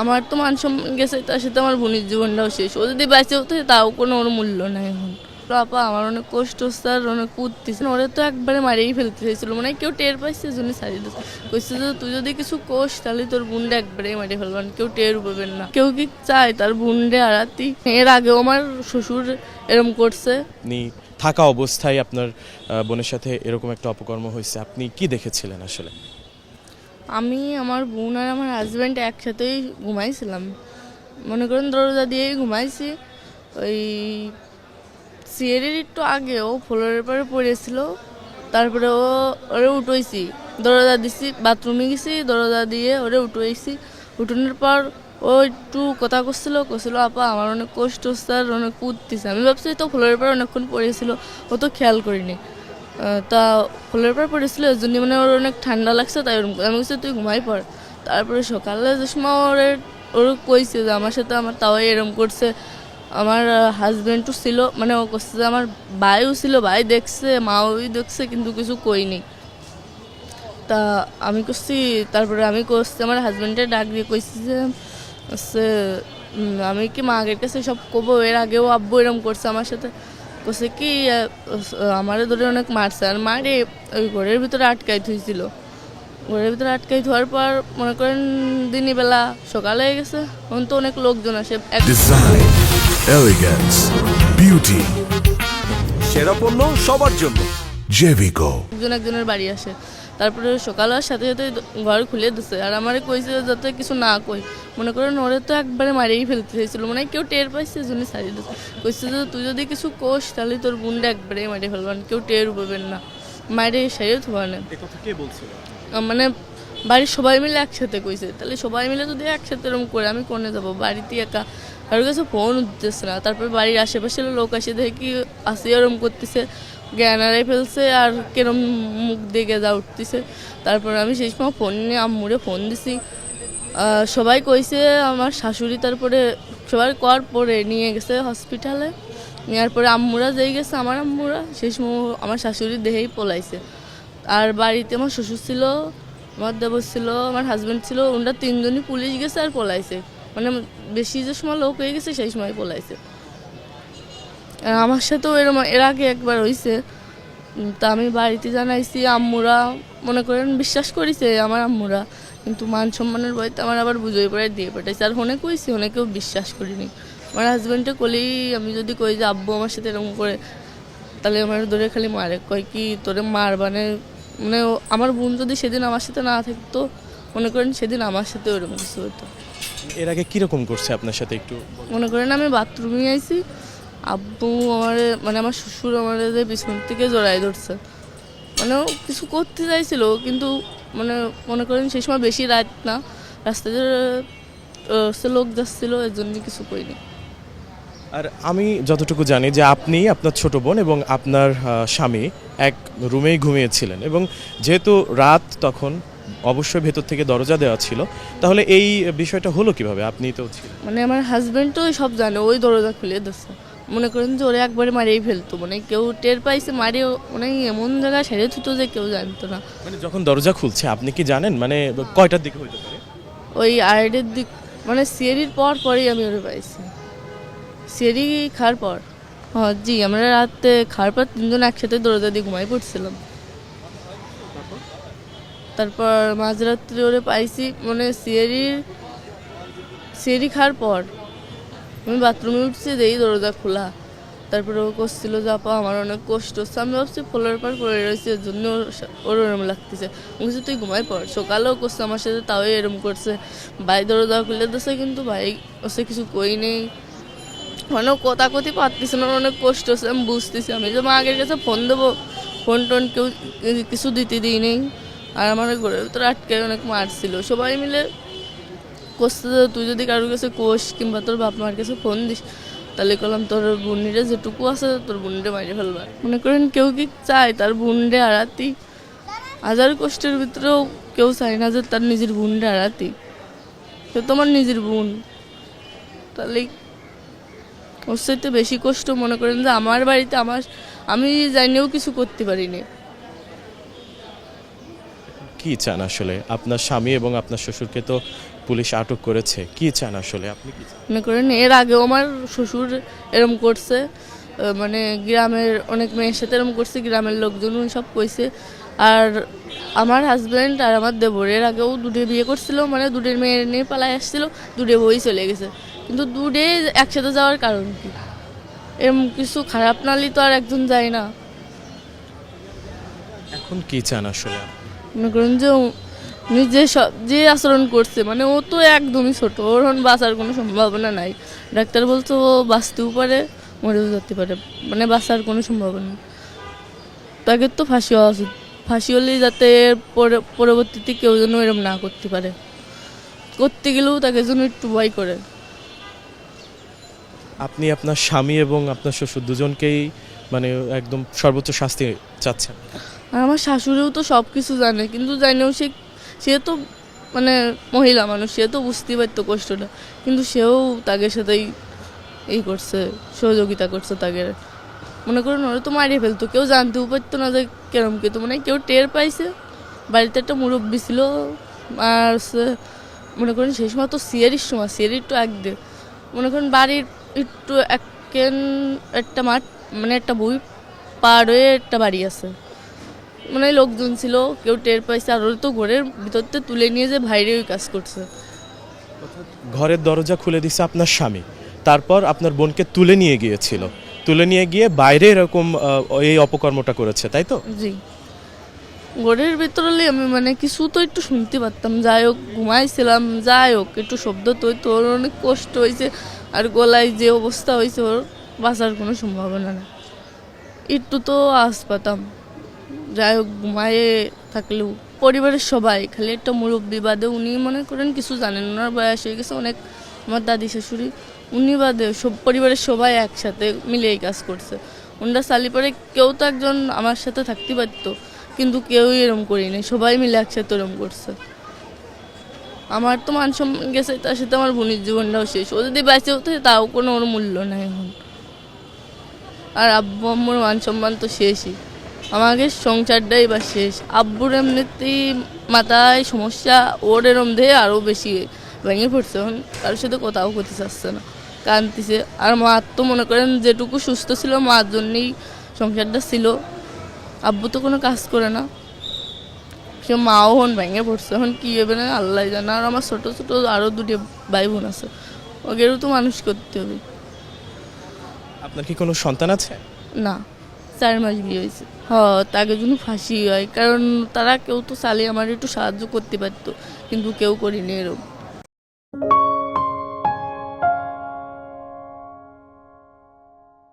আমার তো মান সম্মান গেছে, তার সাথে আমার বোনের জীবনটাও শেষ। ও যদি বেঁচে হতো তাও কোনো ওর মূল্য নাই এখন। আপা আমার অনেক কষ্ট আর অনেক কুদতেছে ওরা তো একবারে মারিয়েই ফেলতে চাইছিল। মানে কেউ টের পাইছে, জন্য ছাড়িয়ে দিচ্ছে কইছে যে, তুই যদি কিছু কোষ তাহলে তোর বোনটা একবারে মারিয়ে ফেলবেন কেউ টের পাবেন না। কেউ কি চায় তার বোনরে আড়াতি এর আগেও আমার শ্বশুর এরম করছে। থাকা অবস্থায় আপনার বোনের সাথে এরকম একটা অপকর্ম হয়েছে। আপনি কি দেখেছিলেন আসলে? আমি, আমার বোন আর আমার হাজব্যান্ড একসাথেই ঘুমাইছিলাম। মনে করেন দরজা দিয়েই ঘুমাইছি। ওই সিয়ারের একটু আগে ও ফ্লোরের পরে পড়েছিল। তারপরে ও ওরে উঠোইছি। দরজা দিছি, বাথরুমে গেছি, দরজা দিয়ে ওরে উঠোইছি। উঠোনের পর ও একটু কথা করছিল করছিল আপা, আমার অনেক কষ্ট আর অনেক কুদতেছে। আমি ভাবছি তো ফ্লোরের পর অনেকক্ষণ পড়েছিল, ও তো খেয়াল করিনি। তা ফলের পর পড়েছিল জন্য মানে ওর অনেক ঠান্ডা লাগছে, তাই আমি বলছি, তুই ঘুমাই পড়। তারপরে সকালে যে সময় ওর ওর কইছে যে, আমার সাথে আমার তাও এরম করছে। আমার হাজব্যান্ডও ছিল মানে ও করছে যে, আমার ভাইও ছিল, ভাই দেখছে, মাও দেখছে, কিন্তু কিছু কইনি। তা আমি করছি তারপরে আমি করছি আমার হাজব্যান্ডের ডাক দিয়ে কইছি যে হচ্ছে আমি কি মা আগের কাছে সব কবো এর আগেও আব্বু এরম করছে আমার সাথে। করছে কি আমার ধরে অনেক মারছে। আর মারে ওই ঘরের ভিতরে আটকাই থুইছিল। ঘরের ভিতরে আটকাই ধোয়ার পর মনে করেন দিনই বেলা সকালে হয়ে গেছে। এখন তো অনেক লোকজন আসে। beauty, সেরা পণ্য সবার জন্য। জেভিকো একজন একজনের বাড়ি আসে। তারপরে সকাল হওয়ার সাথে সাথে ঘর খুলে দিছে। আর আমারে কইছে যাতে কিছু না কই মনে করেন ওরে তো একবারে মারিয়েই ফেলতে চাইছিল। মানে কেউ টের পাইছে জন্য ছাড়িয়ে দিচ্ছে কইছে যে তুই যদি কিছু কোষ তাহলে তোর বোনটা একবারে মারিয়ে ফেলবেন কেউ টের পাবেন না। মারে সারিয়ে থোয়া না। মানে বাড়ির সবাই মিলে একসাথে কইছে। তাহলে সবাই মিলে যদি একসাথে এরকম করে আমি কোনে যাব? বাড়িতে একা। কারোর কাছে ফোন উঠতেছে না। তারপর বাড়ির আশেপাশের লোক আসে দেখে কি আসি এরম করতেছে। জ্ঞান হারাই ফেলছে আর কেরম মুখ দেখে যা উঠতেছে। তারপর আমি সেই সময় ফোন নিয়ে আম্মুরে ফোন দিছি। সবাই কইছে আমার শাশুড়ি তারপরে সবাই কর পরে নিয়ে গেছে হসপিটালে নেওয়ার পরে আম্মুরা যেই গেছে আমার আম্মুরা, সেই সময় আমার শাশুড়ি দেহেই পলাইছে। আর বাড়িতে আমার শ্বশুর ছিল, আমার দেবর ছিল, আমার হাজব্যান্ড ছিল, ওনারা তিনজনই পুলিশ গেছে আর পলাইছে। মানে বেশি যে সময় লোক হয়ে গেছে সেই সময় পলাইছে। আমার সাথেও এরম এর আগে একবার হয়েছে তা আমি বাড়িতে জানাইছি আম্মুরা মনে করেন বিশ্বাস করেছে আমার আম্মুরা কিন্তু মান সম্মানের বইতে আমার আবার বুঝোই পড়ে দিয়ে পাঠাইছে। আর হনে কইছি হনে কেউ বিশ্বাস করিনি। আমার হাজব্যান্ডে কলেই আমি যদি কই যে আব্বু আমার সাথে এরকম করে তাহলে আমার ধরে খালি মারে। কয় কি তোরে মার? মানে মানে আমার বোন যদি সেদিন আমার সাথে না থাকতো মনে করেন সেদিন আমার সাথে ওরকম কিছু হতো। এর আগে কীরকম করছে আপনার সাথে একটু মনে করেন আমি বাথরুমে আইছি আব্বু আমার মানে আমার শ্বশুর আমার পিছন থেকে জড়াই ধরছে। মানে কিছু করতে চাইছিল কিন্তু মানে মনে করেন সেই সময় বেশি রাত না। রাস্তাতে সে লোক যাচ্ছিল এর জন্য কিছু করিনি। আর আমি যতটুকু জানি যে আপনি আপনার ছোট বোন এবং আপনার স্বামী এক রুমেই ঘুমিয়েছিলেন এবং যেহেতু রাত তখন অবশ্যই ভেতর থেকে দরজা দেওয়া ছিল তাহলে এই বিষয়টা হলো কীভাবে? আপনি তো ছিলেন। মানে আমার হাজব্যান্ড তো সব জানে ওই দরজা খুলে দিচ্ছে মনে করেন যে ওরে একবারে মারিয়েই ফেলতো। মানে কেউ টের পাইছে মারিয়ে মানে এমন জায়গায় সেরে থুতো যে কেউ জানতো না। মানে যখন দরজা খুলছে আপনি কি জানেন? মানে কয়টার দিকে হইতে পারে? ওই আড়াইটের দিক মানে সিয়ারির পর পরেই আমি ওরে পাইছি। সিয়ারি খাওয়ার পর। হ্যাঁ জি আমরা রাতে খাওয়ার পর তিনজন একসাথে দরজা দিয়ে ঘুমাই পড়ছিলাম। তারপর মাঝরাত্রি ওরে পাইছি মানে সিয়ারির সিয়ারি খাওয়ার পর। আমি বাথরুমে উঠছি যেই দরজা খোলা। তারপরে ও করছিল, যে, আপা, আমার অনেক কষ্ট হচ্ছে। আমি ভাবছি, ফ্লোরের পর পড়ে রয়েছে, এর জন্য ওর ওরম লাগতেছে। আমি তুই ঘুমাই পড়। সকালেও করছে, আমার সাথে তাও এরম করছে। ভাই দরজা খুলে দিচ্ছে কিন্তু ভাই ওসে কিছু কই নেই। অনেক কথা কথি পারতেছে না অনেক কষ্ট হচ্ছে। আমি বুঝতেছি, আমি যে মা আগের কাছে ফোন দেবো, ফোন টোন কেউ কিছু দিতে দিই নেই। আর আমার ঘরের ভিতরে আটকে অনেক মারছিল। সবাই মিলে করছে যে তুই যদি কারোর কাছে কোষ কিংবা তোর বাপ মার কাছে ফোন দিস তাহলে কলাম তোর বোনিরে যেটুকু আছে তোর বোনরে মারি ফেলবার মনে করেন কেউ কি চায় তার বোনরে আড়াতি হাজার কষ্টের ভিতরেও কেউ চায় না যে তার নিজের বোনরে আড়াতি সে তোমার নিজের বোন। তাহলে ওর সাথে বেশি কষ্ট মনে করেন যে আমার বাড়িতে আমার আমি জানিও কিছু করতে পারিনি। কি চান আসলে? আপনার স্বামী এবং আপনার শ্বশুরকে তো পুলিশ আটক করেছে। কি চান আসলে? আপনি কি মনে করেন এর আগেও আমার শ্বশুর এরম করছে মানে গ্রামের অনেক মেয়ের সাথে এরম করছে গ্রামের লোকজন সব কইছে। আর আমার হাজব্যান্ড আর আমার দেবর এর আগেও দুটো বিয়ে করছিল মানে দুটোর মেয়ের নিয়ে পালায় আসছিল দুটো বই চলে গেছে। কিন্তু দুটো একসাথে যাওয়ার কারণ কি? এরম কিছু খারাপ নালি তো আর একজন যায় না। এখন কি চান আসলে? মনে করেন যে যে যে আচরণ করছে মানে ও তো একদমই ছোট ওর এখন বাঁচার কোনো সম্ভাবনা নাই। ডাক্তার বলছে ও বাঁচতেও পারে মরেও যেতে পারে মানে বাঁচার কোনো সম্ভাবনা তাকে তো ফাঁসি হওয়া উচিত ফাঁসি হলেই যাতে পরে- পরবর্তীতে কেউ যেন এরম না করতে পারে। করতে গেলেও তাকে যেন একটু ভয় করে। আপনি আপনার স্বামী এবং আপনার শ্বশুর দুজনকেই মানে একদম সর্বোচ্চ শাস্তি চাচ্ছেন? আমার শাশুড়িও তো সব কিছু জানে কিন্তু জানেও সে সে তো মানে মহিলা মানুষ সে তো বুঝতেই পারতো কষ্টটা। কিন্তু সেও তাদের সাথেই এই করছে, সহযোগিতা করছে তাকে মনে করেন, ওরা তো মারিয়ে ফেলতো। কেউ জানতেও পারতো না যে কেরম কে। তো মানে কেউ টের পাইছে। বাড়িতে একটা মুরব্বী ছিল, আর হচ্ছে মনে করেন, সেই সময় তো সিয়ারির সময়, সিয়ারি একটু এক দে মনে করেন, বাড়ির একটু এক একটা মাঠ মানে একটা বই পার হয়ে একটা বাড়ি আছে। মানে লোকজন ছিল কেউ টের পাইছে আর তো ঘরের ভিতরতে তুলে নিয়ে যে বাইরে ওই কাজ করছে। ঘরের দরজা খুলে দিছে আপনার স্বামী। তারপর আপনার বোনকে তুলে নিয়ে গিয়েছিল। তুলে নিয়ে গিয়ে বাইরে এরকম এই অপকর্মটা করেছে তাই তো? জি। ঘরের ভিতরে আমি মানে কিছু তো একটু শুনতে পারতাম। যাই হোক ঘুমাইছিলাম যাই হোক একটু শব্দ তো ওর অনেক কষ্ট হয়েছে আর গলায় যে অবস্থা হয়েছে ওর বাঁচার কোনো সম্ভাবনা না একটু তো আস পাতাম। যাই হোক, ঘুমায়ে থাকলেও পরিবারের সবাই, খালি একটা মুরব্বী বাদে উনি মনে করেন কিছু জানেন ওনার বয়স হয়ে গেছে অনেক। আমার দাদি শাশুড়ি, উনি বাদে সব পরিবারের সবাই একসাথে মিলে এই কাজ করছে। ওনারা সালি পরে কেউ তো একজন আমার সাথে থাকতে পারতো, কিন্তু কেউই এরম করিনি সবাই মিলে একসাথে এরম করছে। আমার তো মান সম্মান গেছে, তার সাথে আমার বোনের জীবনটাও শেষ। ও যদি বেঁচে হতো, তাও কোনো ওর মূল্য নাই এখন। আর আব্বু আম্মুর মান সম্মান তো শেষই। আমাকে সংসারটাই বা শেষ। আব্বুর এমনিতেই মাথায় সমস্যা ওর এরম দেহে আরও বেশি ভেঙে পড়ছে। এখন কারোর সাথে কোথাও করতে চাচ্ছে না কাঁদতেছে। আর মা তো মনে করেন যেটুকু সুস্থ ছিল মার জন্যই সংসারটা ছিল। আব্বু তো কোনো কাজ করে না। সে মাও হন ভেঙে পড়ছে। এখন কী হবে না আল্লাহ জানে। আর আমার ছোটো ছোটো আরও দুটি ভাই বোন আছে। ওদেরও তো মানুষ করতে হবে। আপনার কি কোনো সন্তান আছে? না। চার মাস বিয়ে হয়েছে। হ তাকে জন্য ফাঁসি হয়। কারণ তারা কেউ তো সালে আমার একটু সাহায্য করতে পারতো, কিন্তু কেউ করিনি এরকম।